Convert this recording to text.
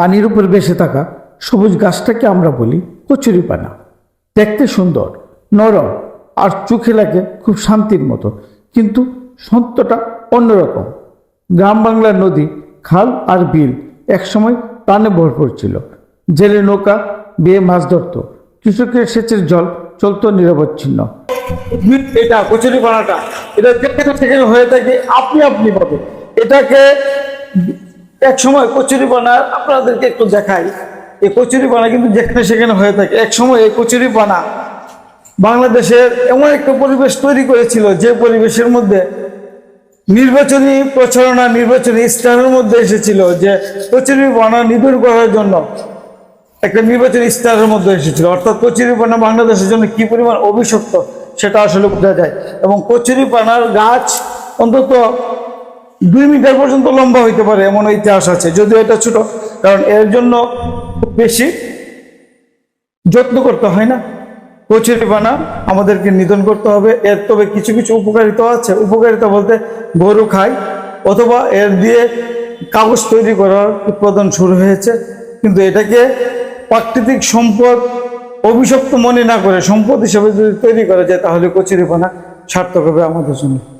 পানির উপর বেসে থাকা সবুজ গাছটাকে আমরা বলি কচুরিপানা দেখতে সুন্দর, নরম আর চোখে লাগে খুব শান্তির মতো, কিন্তু সত্যটা অন্যরকম। গ্রাম বাংলার নদী, খাল আর বিল একসময় প্রাণে ভরপুর ছিল। জেলে নৌকা বেয়ে মাছ ধরত, কৃষকের সেচের জল চলতো নিরবচ্ছিন্ন। এটা কচুরি পানাটা, এটা যেখানে সেখানে হয়ে থাকে আপনি আপনি পাবে এটাকে এক সময় কচুরি পানা আপনাদেরকে একটু দেখাই। এই কচুরি পানা কিন্তু যেখানে সেখানে হয়ে থাকে। এক সময় এই কচুরি পানা বাংলাদেশের এমন একটা পরিবেশ তৈরি করেছিল যে পরিবেশের মধ্যে নির্বাচনী প্রচারণা, নির্বাচনী স্টারের মধ্যে এসেছিল যে কচুরি পানা নিধন করার জন্য একটা নির্বাচনী স্টারের মধ্যে এসেছিল। অর্থাৎ কচুরি পানা বাংলাদেশের জন্য কি পরিমাণ অভিশপ্ত সেটা আসলে বোঝা যায়। এবং কচুরি পানার গাছ অন্তত দুই মিটার পর্যন্ত লম্বা হইতে পারে, এমন ইতিহাস আছে। যদিও এটা ছোট, কারণ এর জন্য খুব বেশি যত্ন করতে হয় না। কচুরি পানা আমাদেরকে নিধন করতে হবে। এর তবে কিছু কিছু উপকারিতা আছে। উপকারিতা বলতে গরু খায়, অথবা এর দিয়ে কাগজ তৈরি করার উৎপাদন শুরু হয়েছে। কিন্তু এটাকে প্রাকৃতিক সম্পদ অভিশপ্ত মনে না করে সম্পদ হিসেবে যদি তৈরি করা যায়, তাহলে কচুরি পানা সার্থক হবে আমাদের জন্য।